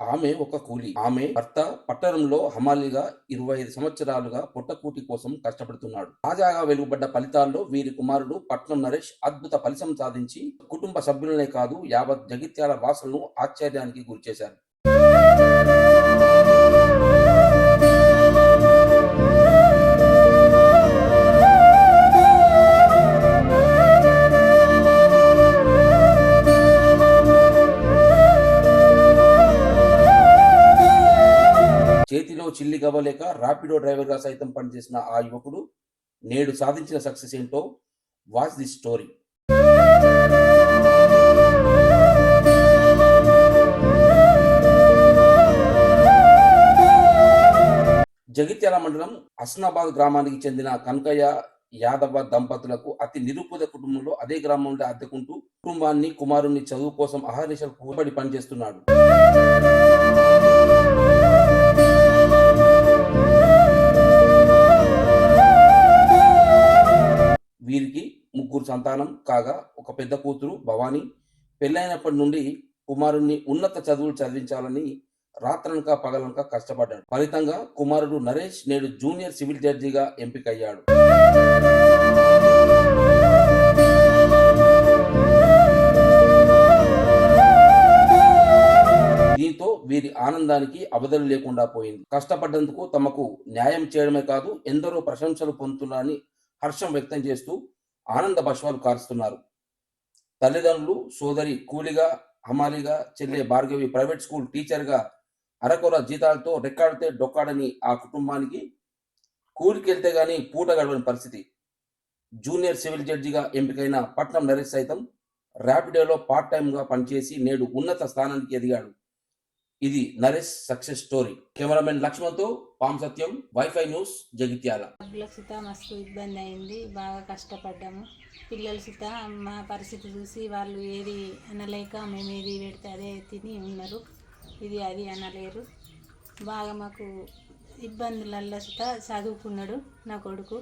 ఆమె ఒక కూలి. ఆమె భర్త పట్టణంలో హమాలీగా ఇరవై ఐదు సంవత్సరాలుగా పొట్టకూటి కోసం కష్టపడుతున్నాడు. తాజాగా వెలువబడ్డ ఫలితాల్లో వీరి కుమారుడు పట్నం నరేష్ అద్భుత ఫలితం సాధించి కుటుంబ సభ్యులనే కాదు యావత్ జగిత్యాల వాసులను ఆశ్చర్యానికి గురిచేశారు. చేతిలో ర్యాపిడో డ్రైవర్గా రాపిడో సైతం పనిచేసిన ఆ యువకుడు నేడు సాధించిన సక్సెస్ ఏంటో వాచ్ ది స్టోరీ. జగిత్యాల మండలం హస్నాబాద్ గ్రామానికి చెందిన కనకయ్య యాదవ దంపతులకు అతి నిరుపేద కుటుంబంలో అదే గ్రామంలో అద్దెకుంటూ కుటుంబాన్ని కుమారుణ్ణి చదువు కోసం అహర్నిశలు కూబడి పనిచేస్తున్నాడు. ముగ్గురు సంతానం కాగా ఒక పెద్ద కూతురు భవానీ. పెళ్ళైనప్పటి నుండి కుమారుణ్ణి ఉన్నత చదువులు చదివించాలని రాత్రనక పగలనక కష్టపడ్డాడు. ఫలితంగా కుమారుడు నరేష్ నేడు జూనియర్ సివిల్ జడ్జిగా ఎంపికయ్యాడు. దీంతో వీరి ఆనందానికి అవధులు లేకుండా పోయింది. కష్టపడ్డందుకు తమకు న్యాయం చేయడమే కాదు ఎందరో ప్రశంసలు పొందుతున్నారని హర్షం వ్యక్తం చేస్తూ ఆనంద బష్వాలు కారుస్తున్నారు. తల్లిదండ్రులు సోదరి కూలిగా హమాలిగా చెల్లె భార్గవి ప్రైవేట్ స్కూల్ టీచర్గా అరకొర జీతాలతో రెక్కాడితే డొక్కాడని ఆ కుటుంబానికి కూలికెళ్తే గాని పూట గడవని పరిస్థితి. జూనియర్ సివిల్ జడ్జిగా ఎంపికైన పట్నం నరేష్ సైతం ర్యాపిడోలో పార్ట్ టైంగా పనిచేసి నేడు ఉన్నత స్థానానికి ఎదిగాడు. ఇది నరేష్ సక్సెస్ స్టోరీ. కెమెరామెన్ లక్ష్మణ్తో పామ్ సత్యం వైఫై న్యూస్ జగిత్యాల. సుత మస్తు ఇబ్బంది అయింది బాగా కష్టపడ్డాము. పిల్లలు సుత మా పరిస్థితి చూసి వాళ్ళు ఏది అనలేక మేము ఏది పెడితే అదే తిని ఉన్నారు. ఇది అది అనలేరు. బాగా మాకు ఇబ్బందులల్లో సుత చదువుకున్నాడు నా కొడుకు.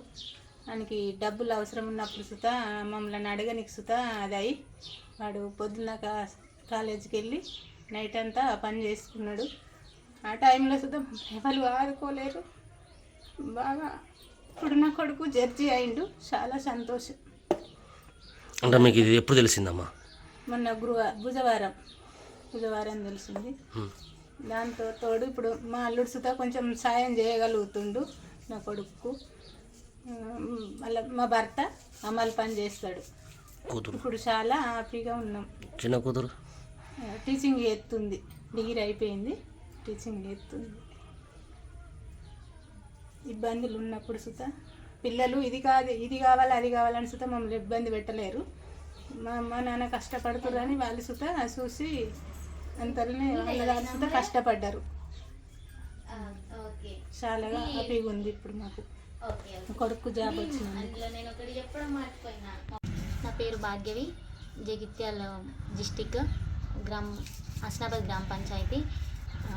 మనకి డబ్బులు అవసరం ఉన్నప్పుడు సుత మమ్మల్ని అడగనికి సుత అది అయి వాడు పొద్దున్న కాలేజీకి వెళ్ళి నైట్ అంతా పని చేసుకున్నాడు. ఆ టైంలో సుత ఎవరు ఆదుకోలేరు. బాగా ఇప్పుడు నా కొడుకు జడ్జి అయిండు. చాలా సంతోషం. అంటే మీకు ఇది ఎప్పుడు తెలిసిందమ్మా? మొన్న గురువ బుధవారం. బుధవారం తెలిసింది. దాంతో తోడు ఇప్పుడు మా అల్లుడు సుతా కొంచెం సాయం చేయగలుగుతుండు నా కొడుకు. మళ్ళీ మా భర్త అమలు పని చేస్తాడు. ఇప్పుడు చాలా హ్యాపీగా ఉన్నాం. చిన్న కూతురు? టీచింగ్ ఎత్తుంది. డిగ్రీ అయిపోయింది. టీచింగ్ ఎత్తుంది. ఇబ్బందులు ఉన్నప్పుడు సుత పిల్లలు ఇది కాదు ఇది కావాలి అది కావాలని సుత మమ్మల్ని ఇబ్బంది పెట్టలేరు. మా అమ్మ నాన్న కష్టపడుతురని వాళ్ళు సుత చూసి అంతలోనే వాళ్ళ సుత కష్టపడ్డారు. చాలా హ్యాపీగా ఉంది ఇప్పుడు మాకు. కొడుకు జాబ్ వచ్చింది. అందులో నేను ఒకటి చెప్పడం మర్చిపోయినా. నా పేరు భాగ్యవి జగిత్యాల డిస్టిక్. గ్రామ్ హస్నాబాద్ గ్రామ పంచాయతీ.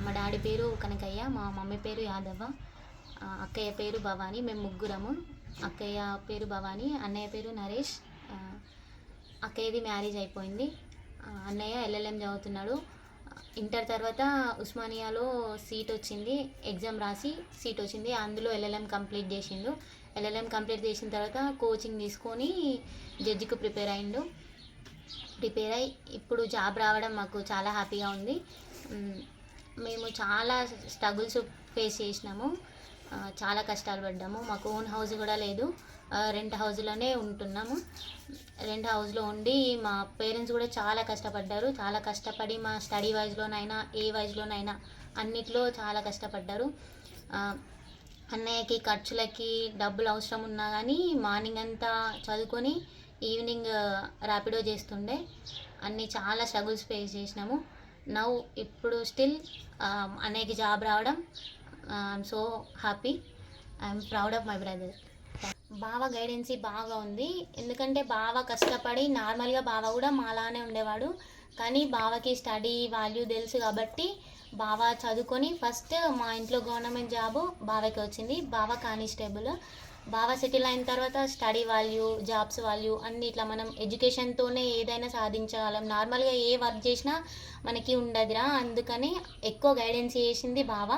మా డాడీ పేరు కనకయ్య మా మమ్మీ పేరు యాదవ్వ అక్కయ్య పేరు భవానీ మేము ముగ్గురము. అక్కయ్య పేరు భవాని అన్నయ్య పేరు నరేష్ అక్కయ్యది మ్యారేజ్ అయిపోయింది. అన్నయ్య ఎల్ఎల్ఎం చదువుతున్నాడు. ఇంటర్ తర్వాత ఉస్మానియాలో సీట్ వచ్చింది ఎగ్జామ్ రాసి సీట్ వచ్చింది. అందులో ఎల్ఎల్ఎం కంప్లీట్ చేసిండు. ఎల్ఎల్ఎం కంప్లీట్ చేసిన తర్వాత కోచింగ్ తీసుకొని జడ్జికి ప్రిపేర్ అయిండు. ప్రిపేర్ అయ్యి ఇప్పుడు జాబ్ రావడం మాకు చాలా హ్యాపీగా ఉంది. మేము. చాలా స్ట్రగుల్స్ ఫేస్ చేసినాము. చాలా కష్టాలు పడ్డాము. మాకు ఓన్ హౌస్ కూడా లేదు. రెంట్ హౌస్లోనే ఉంటున్నాము. రెంట్ హౌస్లో ఉండి మా పేరెంట్స్ కూడా చాలా కష్టపడ్డారు. చాలా కష్టపడి మా స్టడీ వైజ్లోనైనా ఏ వైజ్లోనైనా అన్నిట్లో చాలా కష్టపడ్డారు. అన్నయ్యకి ఖర్చులకి డబ్బులు అవసరం ఉన్నా కానీ మార్నింగ్ అంతా చదువుకొని ఈవినింగ్ ర్యాపిడో చేస్తుండే. అన్నీ చాలా స్ట్రగుల్స్ ఫేస్ చేసినాము. నవ్వు ఇప్పుడు స్టిల్ అన్నయ్యకి జాబ్ రావడం I'm so happy I'm proud of my brother బావ గైడెన్సీ బాగా ఉంది. ఎందుకంటే బావ కష్టపడి నార్మల్గా బావ కూడా మాలానే ఉండేవాడు. కానీ బావకి స్టడీ వాల్యూ తెలుసు కాబట్టి బావ చదువుకొని ఫస్ట్ మా ఇంట్లో గవర్నమెంట్ జాబు బావకి వచ్చింది. బావ కానిస్టేబుల్. బాగా సెటిల్ అయిన తర్వాత స్టడీ వాల్యూ జాబ్స్ వాల్యూ అన్ని ఇట్లా మనం ఎడ్యుకేషన్తోనే ఏదైనా సాధించగలం. నార్మల్గా ఏ వర్క్ చేసినా మనకి ఉండదురా. అందుకని ఎక్కువ గైడెన్స్ చేసింది బావ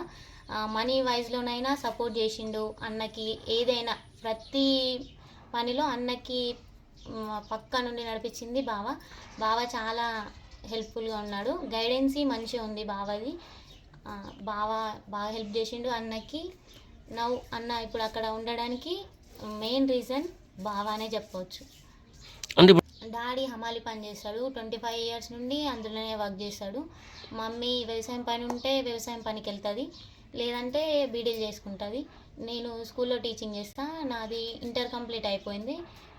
మనీ వైజ్లోనైనా సపోర్ట్ చేసిండు అన్నకి ఏదైనా ప్రతి పనిలో అన్నకి పక్క నుండి నడిపించింది బావ బావ చాలా హెల్ప్ఫుల్గా ఉన్నాడు. గైడెన్సీ మంచిగా ఉంది బావది బావ బాగా హెల్ప్ చేసిండు అన్నకి. నవ్వు అన్న ఇప్పుడు అక్కడ ఉండడానికి మెయిన్ రీజన్ బావానే చెప్పవచ్చు అంటే డాడీ హమాలి పని చేస్తాడు ట్వంటీ ఫైవ్ ఇయర్స్ నుండి అందులోనే వర్క్ చేస్తాడు. మమ్మీ వ్యవసాయం పని ఉంటే వ్యవసాయం పనికి వెళ్తుంది లేదంటే బీడీలు చేసుకుంటుంది. నేను స్కూల్లో టీచింగ్ చేస్తా నాది ఇంటర్ కంప్లీట్ అయిపోయింది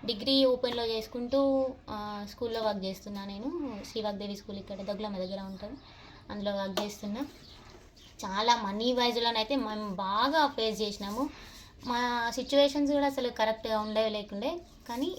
డిగ్రీ ఓపెన్లో చేసుకుంటూ స్కూల్లో వర్క్ చేస్తున్నా నేను. శ్రీ వాగ్దేవి స్కూల్ ఇక్కడ దగ్గర దగ్గర ఉంటుంది. అందులో వర్క్ చేస్తున్నా. చాలా మనీ వైజ్లోనైతే మేము బాగా ఫేస్ చేసినాము. మా సిచ్యువేషన్స్ కూడా అసలు కరెక్ట్గా ఉండేవి లేకుండే. కానీ